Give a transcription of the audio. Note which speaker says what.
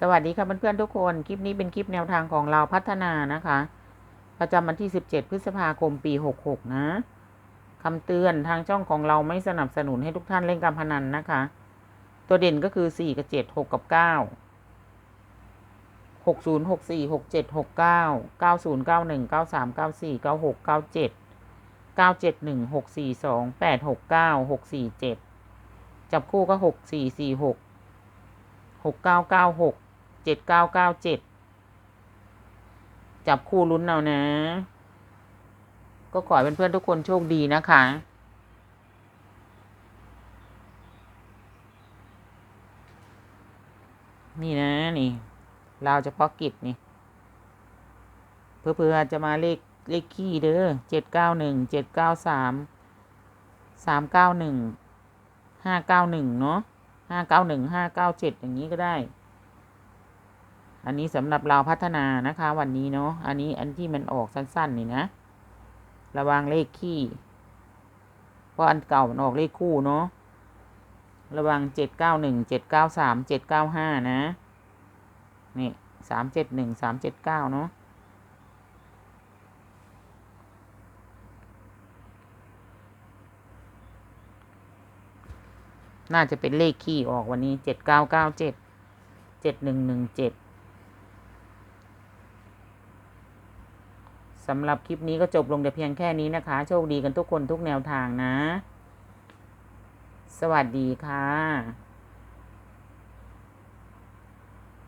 Speaker 1: สวัสดีค่ะเพื่อนๆทุกคน คลิปนี้เป็นคลิปแนวทางของเราพัฒนานะคะ ประจำวันที่ 17 พฤษภาคมปี 66 นะคำเตือนทางช่องของเราไม่สนับสนุนให้ทุกท่านเล่นการพนันนะคะ ตัวเด่นก็คือ 4 กับ 7 6 กับ 9 60 64 67 69 90 91 93 94 96 97 971 642 869 647 จับคู่ก็ 6446หก เจ็ดเก้าเก้าเจ็ดจับคู่ลุ้นเอานะ ก็ขอให้เพื่อนๆทุกคนโชคดีนะคะนี่นะนี่เราวเฉพาะกิจนี่เพื่อเพื่อจะมาเลขเลขขี้เด้อเจ็ดเก้าหนึ่งเจ็ดเก้าสามสามเก้าหนึ่งห้าเก้าหนึ่งเนาะห้าเก้าหนึ่งห้าเก้าเจ็ดอย่างนี้ก็ได้ อันนี้สำหรับเราพัฒนานะคะ วันนี้เนาะ อันนี้อันที่มันออกสั้นๆนี่นะ ระวังเลขขี้ เพราะอันเก่ามันออกเลขคู่เนาะ ระวังเจ็ดเก้าหนึ่งเจ็ดเก้าสามเจ็ดเก้าห้านะ นี่สามเจ็ดหนึ่งสามเจ็ดเก้าเนาะน่าจะเป็นเลขขี้ออกวันนี้เจ็ดเก้าเก้าเจ็ดเจ็ดหนึ่งหนึ่งเจ็ด สำหรับคลิปนี้ก็จบลงแต่เพียงแค่นี้นะคะ โชคดีกันทุกคนทุกแนวทางนะ สวัสดีค่ะ